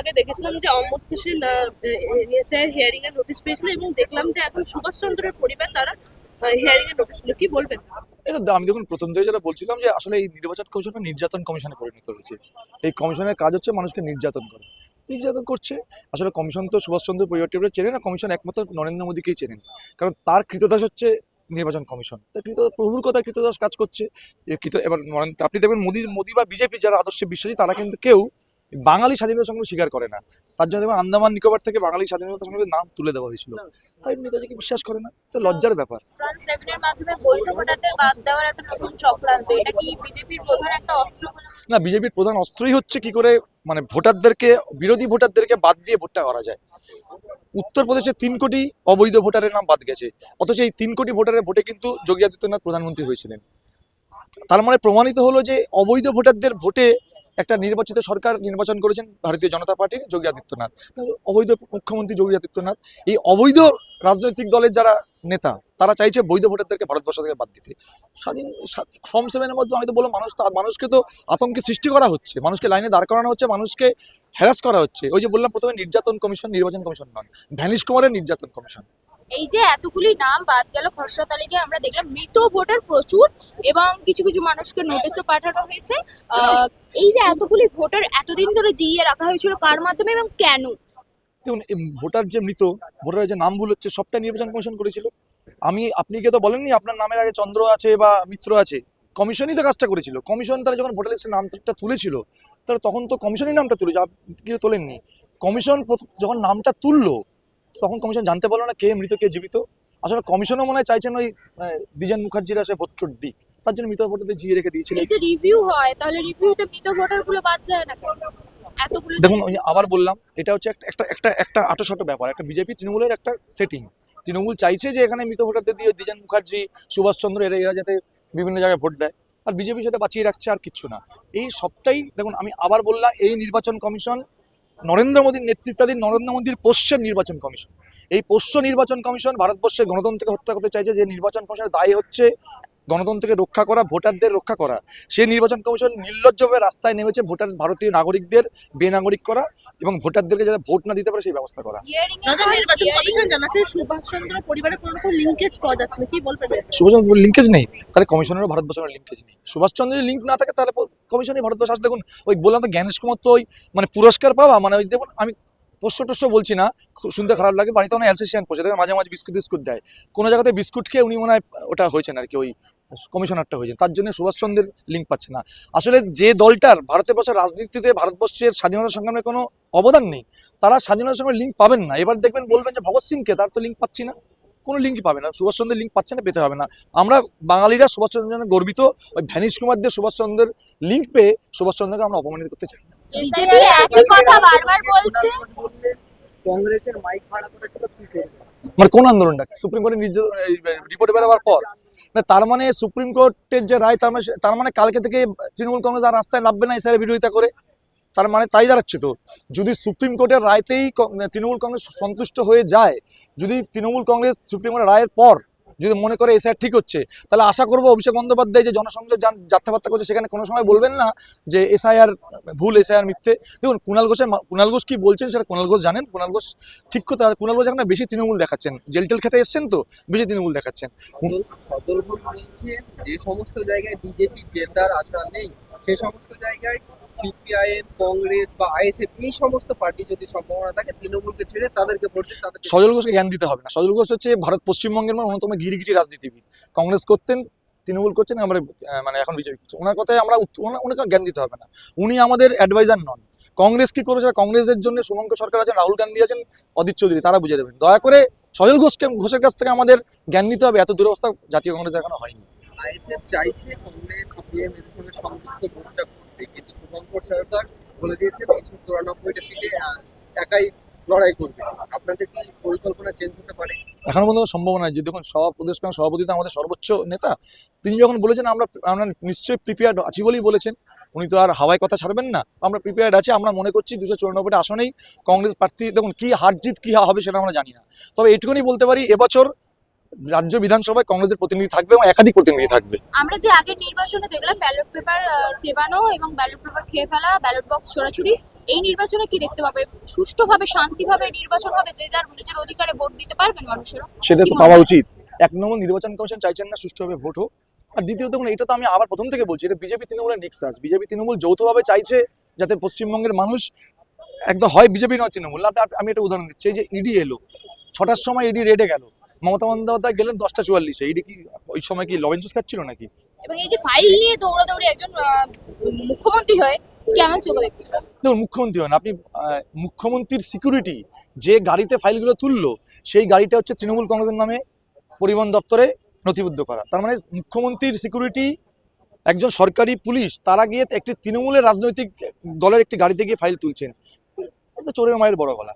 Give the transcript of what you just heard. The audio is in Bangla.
আগে দেখেছিলাম যে অমর্ত্য সেন স্যার হিয়ারিং এর নোটিশ পেয়েছিল এবং দেখলাম যে এখন সুভাষ চন্দ্রের পরিবার তারা হিয়ারিং এর নোটিশ কি বলবেন? আমি দেখুন, প্রথম থেকে যেটা বলছিলাম যে আসলে এই নির্বাচন কমিশনটা নির্যাতন কমিশনে পরিণত হয়েছে। এই কমিশনের কাজ হচ্ছে মানুষকে নির্যাতন করা। নির্যাতন করছে। আসলে কমিশন তো সুভাষচন্দ্র পরিবার টিবার চেনে না, কমিশন একমাত্র নরেন্দ্র মোদীকেই চেনেন। কারণ তার কৃতদাস হচ্ছে নির্বাচন কমিশন। তার কৃত, প্রভুর কথা কৃতদাস কাজ করছে। কৃত, এবার আপনি দেখবেন মোদী মোদী বা বিজেপি যারা আদর্শে বিশ্বাসী, তারা কিন্তু কেউ বাঙালি স্বাধীনতা সংগ্রাম স্বীকার করে না। তার জন্য দেখবেন আন্দামান নিকোবর থেকে বাঙালি স্বাধীনতা সংগ্রামের নাম তুলে দেওয়া হয়েছিল। তাই নেতাজিকে বিশ্বাস করে না? তো লজ্জার ব্যাপার। না বিজেপির প্রধান অস্ত্রই হচ্ছে কি করে মানে ভোটারদেরকে বিরোধী ভোটারদেরকে বাদ দিয়ে ভোটটা করা যায়। উত্তরপ্রদেশে তিন কোটি অবৈধ ভোটারের নাম বাদ গেছে। অথচ এই তিন কোটি ভোটারের ভোটে কিন্তু যোগী আদিত্যনাথ প্রধানমন্ত্রী হয়েছিলেন। তার মানে প্রমাণিত হলো যে অবৈধ ভোটারদের ভোটে একটা নির্বাচিত সরকার নির্বাচন করেছেন ভারতীয় জনতা পার্টির যোগী আদিত্যনাথ। অবৈধ মুখ্যমন্ত্রী যোগী আদিত্যনাথ, এই অবৈধ রাজনৈতিক দলের যারা নেতা, তারা চাইছে বৈধ ভোটারদেরকে ভারতবর্ষ থেকে বাদ দিতে। স্বাধীন ফর্ম সেভেনের মধ্যে আমি তো বললাম, মানুষ তো মানুষকে তো আতঙ্কে সৃষ্টি করা হচ্ছে। মানুষকে লাইনে দাঁড় করানো হচ্ছে, মানুষকে হ্যারাস করা হচ্ছে। ওই যে বললাম, প্রথমে নির্যাতন কমিশন, নির্বাচন কমিশন নন ভ্যানিশ কুমারের নির্যাতন কমিশন। এই যে এতগুলি নাম বাদ গেল, খসড়া তালিকায় আমরা দেখলাম মৃত ভোটার প্রচুর এবং কিছু কিছু মানুষকে নোটিশও পাঠানো হয়েছে। এই যে এতগুলি ভোটার এতদিন ধরে জিইয়ে রাখা হয়েছিল, কার মাধ্যমে এবং কেন? দেখুন ভোটার যে মৃত, ভোটারের যে নাম ভুল হচ্ছে, সবটা নির্বাচন কমিশন করেছিল। আমি, আপনি গিয়ে তো বলেননি আপনার নামের আগে চন্দ্র আছে বা মিত্র আছে। কমিশনই তো কাজটা করেছিল। কমিশন তারা যখন ভোটার লিস্টের নামটা তুলেছিল, তাহলে তখন তো কমিশনই নামটা তুলেছে, আপনি কি তোলেননি। কমিশন যখন নামটা তুললো তখন কমিশন জানতে পারল না কে মৃত কে জীবিত। আসলে কমিশনও মনে হয় চাইছেন ওই আহ, দ্বিজেন মুখার্জিরা সে ভোট দিক। তার জন্য মৃত ভোটারদের জিয়ে রেখে দিয়েছিলেন। এই যে রিভিউ হয় তাহলে রিভিউতে মৃত ভোটারগুলো বাদ যায় না? এতগুলো দেখুন আবার বললাম এটা হচ্ছে একটা একটা একটা আটোশাটো ব্যাপার। একটা বিজেপি তৃণমূলের একটা সেটিং তৃণমূল চাইছে যে এখানে মৃত ভোটারদের দিয়ে দ্বিজেন মুখার্জি সুভাষচন্দ্র এরা এরা যাতে বিভিন্ন জায়গায় ভোট দেয়। আর বিজেপি সেটা বাঁচিয়ে রাখছে আর কিচ্ছু না। এই সবটাই দেখুন আমি আবার বললাম এই নির্বাচন কমিশন নরেন্দ্র মোদীর নেতৃত্বাধীন নরেন্দ্র মোদীর পশ্চিম নির্বাচন কমিশন। এই পোষ্য নির্বাচন কমিশন ভারতবর্ষে গণতন্ত্রকে হত্যা করতে চাইছে, যে নির্বাচন কমিশনের দায়ী হচ্ছে গণতন্ত্রকে রক্ষা করা ভোটারদের রক্ষা করা। সেই নির্বাচন কমিশন নির্লজ্জভাবে রাস্তায় নেমেছে ভোটার ভারতীয় নাগরিকদের বেনাগরিক করা এবং ভোটারদেরকে যাতে ভোট না দিতে পারে সেই ব্যবস্থা করা। কমিশন সুভাষচন্দ্র পরিবারের কোনো রকম লিঙ্কেজ নেই? তাহলে কমিশনেরও ভারতবর্ষের লিঙ্কেজ নেই। সুভাষচন্দ্রের লিঙ্ক না থাকে তাহলে কমিশনই ভারতবর্ষ। আসলে দেখুন ওই বললাম তো জ্ঞানেশ কুমার তো ওই মানে পুরস্কার পাওয়া মানে ওই দেখুন আমি পোষ্য টোষ্য বলছি না শুনতে খারাপ লাগে বাড়িতে অনেক অ্যালসেশিয়ান পোষে দেখবেন মাঝে মাঝে বিস্কুট বিস্কুট দেয়। কোনো জায়গাতে বিস্কুট খেয়ে উনি মনে হয় ওটা হয়েছেন আর কি ওই কমিশনারটা হয়েছেন তার জন্য সুভাষচন্দ্রের লিঙ্ক পাচ্ছে না। আসলে যে দলটার ভারতের বছর রাজনীতিতে ভারতবর্ষের স্বাধীনতা সংগ্রামে কোনো অবদান নেই তারা স্বাধীনতা সংগ্রামের লিঙ্ক পাবেন না। এবার দেখবেন বলবেন যে ভগৎ সিংকে তার তো লিঙ্ক পাচ্ছি না। কোনো লিঙ্কই পাবে না। সুভাষচন্দ্রের লিঙ্ক পাচ্ছে না পেতে হবে না। আমরা বাঙালিরা সুভাষচন্দ্রের জন্য গর্বিত। ওই ভ্যানিশ কুমার দিয়ে সুভাষচন্দ্রের লিঙ্ক পেয়ে সুভাষচন্দ্রকে আমরা অপমানিত করতে চাই না। বিজেপি একই কথা বারবার বলছে। কংগ্রেসের মাইক ভাড়া করেছিল কি করবে? মানে কোন আন্দোলনটাকে? সুপ্রিম কোর্টের রিপোর্টে বেরোবার পর? না, তার মানে সুপ্রিম কোর্টের যে রায়, তার মানে তার মানে কালকে থেকে তৃণমূল কংগ্রেস আর রাস্তায় নামবে না এসে বিরোধিতা করে? তার মানে তাই দাঁড়াচ্ছে তো? যদি সুপ্রিম কোর্টের রায়তেই তৃণমূল কংগ্রেস সন্তুষ্ট হয়ে যায়, যদি তৃণমূল কংগ্রেস সুপ্রিম কোর্টের রায়ের পর যদি মনে করে এসআর ঠিক হচ্ছে, তাহলে আশা করব অভিষেক বন্দ্যোপাধ্যায় যে জনসংযোগ যাত্রাবার্তা করছে, সেখানে কোনো সময় বলবেন না যে এসআইআর ভুল, এসআইআর মিথ্যে। দেখুন কুণাল ঘোষের কুণাল ঘোষ কি বলছেন সেটা কুণাল ঘোষ জানেন। কুণাল ঘোষ ঠিক করতে কথা কুণাল ঘোষ এখন বেশি তৃণমূল দেখাচ্ছেন। জেল টেল খেতে এসছেন তো, বেশি তৃণমূল দেখাচ্ছেন। যে সমস্ত জায়গায় বিজেপি জেতার আশা নেই। সেই সমস্ত জায়গায় সিপিআইএম, কংগ্রেস বা আইএসএফ এই সমস্ত পার্টি যদি সম্ভাবনা থাকে, তৃণমূলকে ছেড়ে তাদেরকে ভোট দিয়ে তাদেরকে সজল ঘোষকে জ্ঞান দিতে হবে না। সজল ঘোষ হচ্ছে ভারত পশ্চিমবঙ্গের মানে অন্যতম গিরিগিটি রাজনীতিবিদ। কংগ্রেস করতেন, তৃণমূল করছেন, আমরা মানে এখন বিজেপি করছে। ওনার কথায় আমরা ওনাকে জ্ঞান দিতে হবে না। উনি আমাদের অ্যাডভাইজার নন। কংগ্রেস কি করেছে? কংগ্রেসের জন্য শুভঙ্কর সরকার আছেন, রাহুল গান্ধী আছেন অদিত চৌধুরী, তারা বুঝে দেবেন। দয়া করে সজল ঘোষকে, ঘোষের কাছ থেকে আমাদের জ্ঞান নিতে হবে। এত দুরবস্থা জাতীয় কংগ্রেস এখনও হয়নি। আইএসএফ চাইছে কংগ্রেস, সিপিএম এদের সঙ্গে সংযুক্ত মোর্চা করতে। কিন্তু শুভঙ্কর সরকার বলে দিয়েছে তিনশো চুরানব্বইটা সিটে একাই লড়াই করবে। আপনাদের কি পরিকল্পনা চেঞ্জ হতে পারে? এখনও পর্যন্ত সম্ভাবনা যে দেখুন, সভা প্রদেশ কংগ্রেস সভাপতি তো আমাদের সর্বোচ্চ নেতা। তিনি যখন বলেছেন, আমরা আমরা নিশ্চয়ই প্রিপেয়ার্ড আছি বলেই বলেছেন। উনি তো আর হাওয়ায় কথা ছাড়বেন না। আমরা প্রিপেয়ার্ড আছি, আমরা মনে করছি দুশো চুরানব্বইটা আসনেই কংগ্রেস প্রার্থী দেখুন, কি হার জিত, কি হবে সেটা আমরা জানি না। তবে এটুকুনি বলতে পারি, এবছর রাজ্য বিধানসভায় কংগ্রেসের প্রতিনিধি থাকবে এবং একাধিক প্রতিনিধি থাকবে। আমরা যে আগের নির্বাচনে দেখলাম ব্যালট পেপার চেবানো এবং ব্যালট পেপার খেয়ে ফেলা ব্যালট বক্স ছোড়াছুড়ি এই নির্বাচনে কি দেখতে পাবে? সুষ্ঠুভাবে শান্তিভাবে নির্বাচন হবে যে যার নিজের অধিকারে ভোট দিতে পারবেন মানুষেরা? সেটা তো পাওয়া উচিত। এক নম্বর নির্বাচন কমিশন চাইছেন না সুষ্ঠুভাবে ভোট হোক। আর দ্বিতীয়ত দেখুন এটা তো আমি আবার প্রথম থেকে বলছি এটা বিজেপি তৃণমূলের নেক্সাস বিজেপি তৃণমূল যৌথভাবে চাইছে যাতে পশ্চিমবঙ্গের মানুষ একদম হয় বিজেপি নয় তৃণমূল। আমি একটা উদাহরণ দিচ্ছি এই যে ইডি এলো ছটার সময় ইডি রেডে গেল। মমতা বন্দ্যোপাধ্যায় গেলেন দশটা চুয়াল্লিশে। ইডি কি ওই সময় কি লবেন জুস খাচ্ছিল নাকি? এবং এই যে ফাইল নিয়ে দৌড়াদৌড়ি একজন মুখ্যমন্ত্রী হয়ে কেমন চোখে দেখছেন দেখুন মুখ্যমন্ত্রী হন। আপনি মুখ্যমন্ত্রীর সিকিউরিটি যে গাড়িতে ফাইলগুলো তুললো সেই গাড়িটা হচ্ছে তৃণমূল কংগ্রেসের নামে পরিবহন দপ্তরে নথিবদ্ধ করা। তার মানে মুখ্যমন্ত্রীর সিকিউরিটি একজন সরকারি পুলিশ তারা গিয়ে একটি তৃণমূলের রাজনৈতিক দলের একটি গাড়িতে গিয়ে ফাইল তুলছেন। চোরের মায়ের বড় গলা।